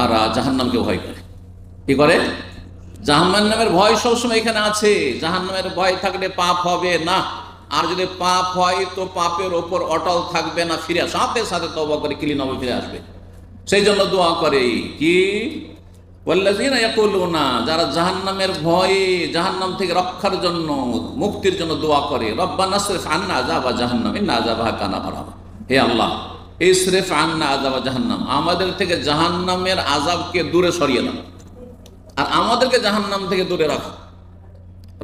তারা জাহান্নামকে ভয় করে। কি করে? জাহান্নামের ভয় সবসময় এখানে আছে। জাহান্নামের ভয় থাকলে পাপ হবে না। আর যদি পাপ হয়, তো পাপের ওপর অটল থাকবে না, ফিরে সাথে সাথে তবা করে কিলি নবে ফিরে আসবে। সেই জন্য দোয়া করে কি? ইয়াকুলুনা, যারা জাহান্নামের ভয়ে জাহান্নাম থেকে রক্ষার জন্য, মুক্তির জন্য দোয়া করে, রব্বানা সরিফ আন্না আযাবা জাহান্নাম, ইন্না আযাবাহা কানা গারামা হে আল্লাহ ইসরিফ আন্না আযাবা জাহান্নাম। আমাদের থেকে জাহান্নামের আযাবকে দূরে সরিয়ে দাও। আর আমাদেরকে জাহান্নাম থেকে দূরে রাখো।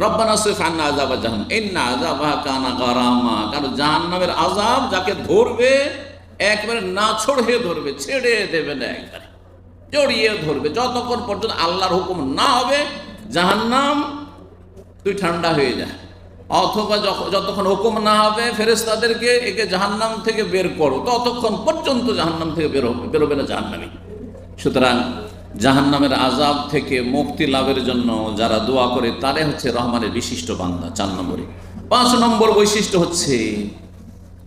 রব্বানা সরিফ আন্না আযাবা জাহান্নাম। ইন্না আযাবাহা কানা গারামা। কারণ জাহান্নামের আযাব যাকে ধরবে, একবারে নাছড় হয়ে ধরবে, ছেড়ে দেবে না একবারে। জড়িয়ে ধরবে। যতক্ষণ পর্যন্ত আল্লাহর হুকুম না হবে, জাহান্নাম তুই ঠান্ডা হয়ে যা অথবা যতক্ষণ হুকুম না হবে ফেরেস্তাদেরকে একে জাহান্নাম থেকে বের করো। ততক্ষণ পর্যন্ত জাহান্নাম থেকে বের হবে, বেরোবে না জাহান্নামী। সুতরাং জাহান্নামের আজাব থেকে মুক্তি লাভের জন্য যারা দোয়া করে তারে হচ্ছে রহমানের বিশিষ্ট বান্দা, চার নম্বরে। পাঁচ নম্বর বৈশিষ্ট্য হচ্ছে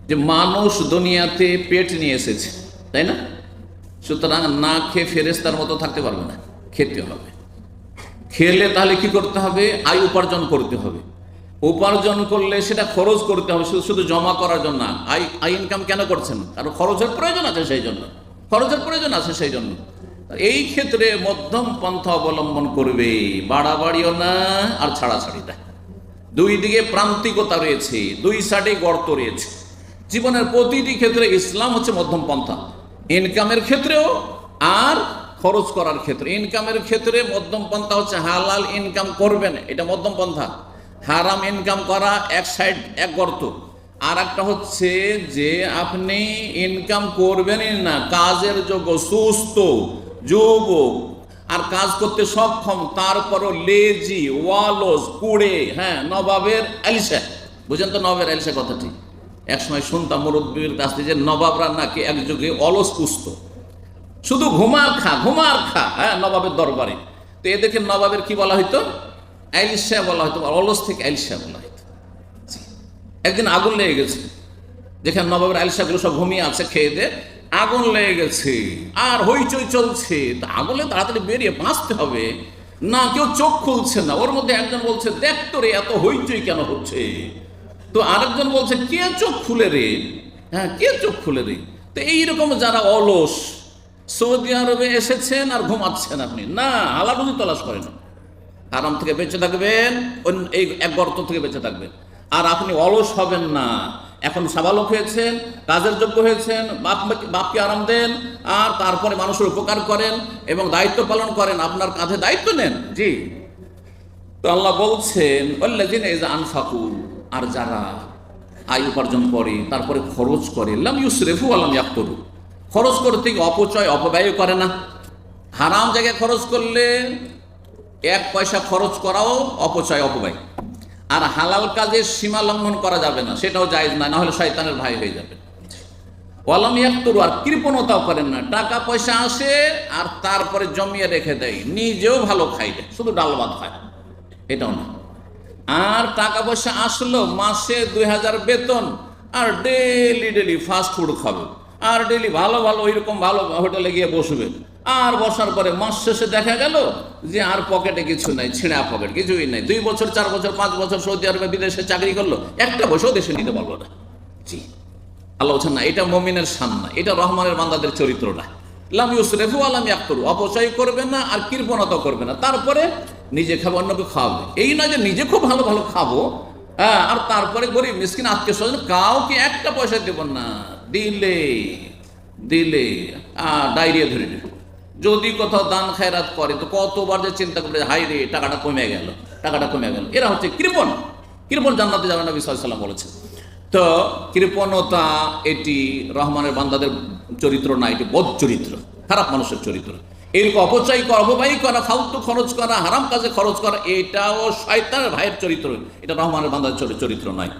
যে মানুষ দুনিয়াতে পেট নিয়ে এসেছে, তাই না? সুতরাং না খেয়ে ফেরেস্তার মতো থাকতে পারবে না, খেতে হবে। খেলে তাহলে কি করতে হবে? আয় উপার্জন করতে হবে। উপার্জন করলে সেটা খরচ করতে হবে, শুধু শুধু জমা করার জন্য আই আই ইনকাম কেন করছেন? কারণ খরচের প্রয়োজন আছে সেই জন্য। খরচের প্রয়োজন আছে সেই জন্য। এই ক্ষেত্রে মধ্যম পন্থা অবলম্বন করবে, বাড়াবাড়িও না, আর ছাড়াছাড়ি না। দুই দিকে প্রান্তিকতা রয়েছে, দুই সাইডে গর্ত রয়েছে। জীবনের প্রতিটি ক্ষেত্রে ইসলাম হচ্ছে মধ্যম পন্থা। ইনকামের ক্ষেত্রেও, আর খরচ করার ক্ষেত্রে। ইনকামের ক্ষেত্রে মধ্যম পন্থা হচ্ছে হালাল ইনকাম করবেন এটা মধ্যম পন্থা। হারাম ইনকাম করা এক সাইড এক গর্ত। আর একটা হচ্ছে যে আপনি ইনকাম করবেনই না, কাজের যোগ্য, সুস্থ যুবক আর কাজ করতে সক্ষম, তারপরও লেজি ওয়ালস, কুড়ে হ্যাঁ নবাবের আলিশা। বুঝেন তো নবাবের আলিশা কথাটি একসময় শুনতাম মুরব্বীর কাছ থেকে যে নবাবরা নাকি একযোগে অলস, কুস্ত। শুধু ঘুমার খা ঘুমার খা হ্যাঁ নবাবের দরবারে। তো এদেরকে নবাবের কি বলা হইতো? আইলশা বলা হয়তো অলস থেকে আইলশা বলা হইতো জি। একদিন আগুন লেগে গেছে। যেখানে নবাবের আইলশাগুলো সব ঘুমিয়ে আছে খেয়ে দে আগুন লেগে গেছে। আর হইচই চলছে। তা আগুনে তাড়াতাড়ি বেরিয়ে বাঁচতে হবে। না, কেউ চোখ খুলছে না। ওর মধ্যে একজন বলছে, দেখ তো রে এত হইচই কেন হচ্ছে? তো আরেকজন বলছে, কে চোখ খুলে রে? হ্যাঁ কে চোখ খুলে রে? তো এইরকম যারা অলস, সৌদি আরবে এসেছেন আর ঘুমাচ্ছেন আপনি। না হালাগুলি তলাশ করেন। আরাম থেকে বেঁচে থাকবেন এই এক গর্ত থেকে বেঁচে থাকবেন। আর আপনি অলস হবেন না। এখন সাবালক হয়েছেন, কাজের যোগ্য হয়েছেন, বাপ বাপকে আরাম দেন, আর তারপরে মানুষের উপকার করেন এবং দায়িত্ব পালন করেন, আপনার কাঁধে দায়িত্ব নেন। জি। তো আল্লাহ বলছেন আনফাকুল আর যারা আয় উপার্জন করে, তারপরে খরচ করে, লাম ইউসরেফু আলাম ইয়াক্তরু। খরচ করতে অপচয়, অপব্যয় করে না। হারাম জায়গায় খরচ করলে এক পয়সা খরচ করাও অপচয় অপব্যয়। আর হালাল কাজের সীমা লঙ্ঘন করা যাবে না, সেটাও জায়েজ না নাহলে শয়তানের ভাই হয়ে যাবে। ওয়ালাম ইয়াক্তরু, আর কৃপণতাও করেন না। টাকা পয়সা আসে আর তারপরে জমিয়ে রেখে দেয়, নিজেও ভালো খাই দেয় শুধু ডাল ভাত খায়। এটাও না। আর টাকা পয়সা আসলো, মাসে দুই হাজার বেতন, আর ডেলি ডেলি ফাস্ট ফুড খাবে। আর ডেলি ভালো ভালো, ওইরকম ভালো হোটেলে গিয়ে বসবে। আর বসার পরে মাস শেষে দেখা গেল যে আর পকেটে কিছু নাই, ছেঁড়া পকেট, কিছুই নাই। দুই বছর, চার বছর, পাঁচ বছর সৌদি আরবে বিদেশে চাকরি করল, একটা পয়সাও দেশে নিতে পারল না। জি। আল্লাহ না, এটা মমিনের সামনা এটা রহমানের বান্দাদের চরিত্র না। অপচয় করবে না আর করবে না। তারপরে নিজে খাওয়াবে। এই নয় যে নিজে খুব ভালো ভালো খাব হ্যাঁ আর তারপরে আত্মীয় স্বজন কাউকে একটা না। ডায়রিয়া ধরে নেবে। যদি কোথাও দান খায়রাত করে, তো কতবার যে চিন্তা করবে হাই রে টাকাটা কমে গেল, টাকাটা কমে গেল। এরা হচ্ছে কৃপণ। কৃপণ জান্নাতে যাবে নবী সাল্লাম বলেছেন। তো কৃপণতা এটি রহমানের বান্দাদের চরিত্র না, এটি বদ চরিত্র, খারাপ মানুষের চরিত্র। এরকম অপচয় করা, অপব্যয় করা, ফালতু খরচ করা, হারাম কাজে খরচ করা, এটাও শয়তানের ভাইয়ের চরিত্র। এটা রহমানের বান্দাদের চরিত্র নয়।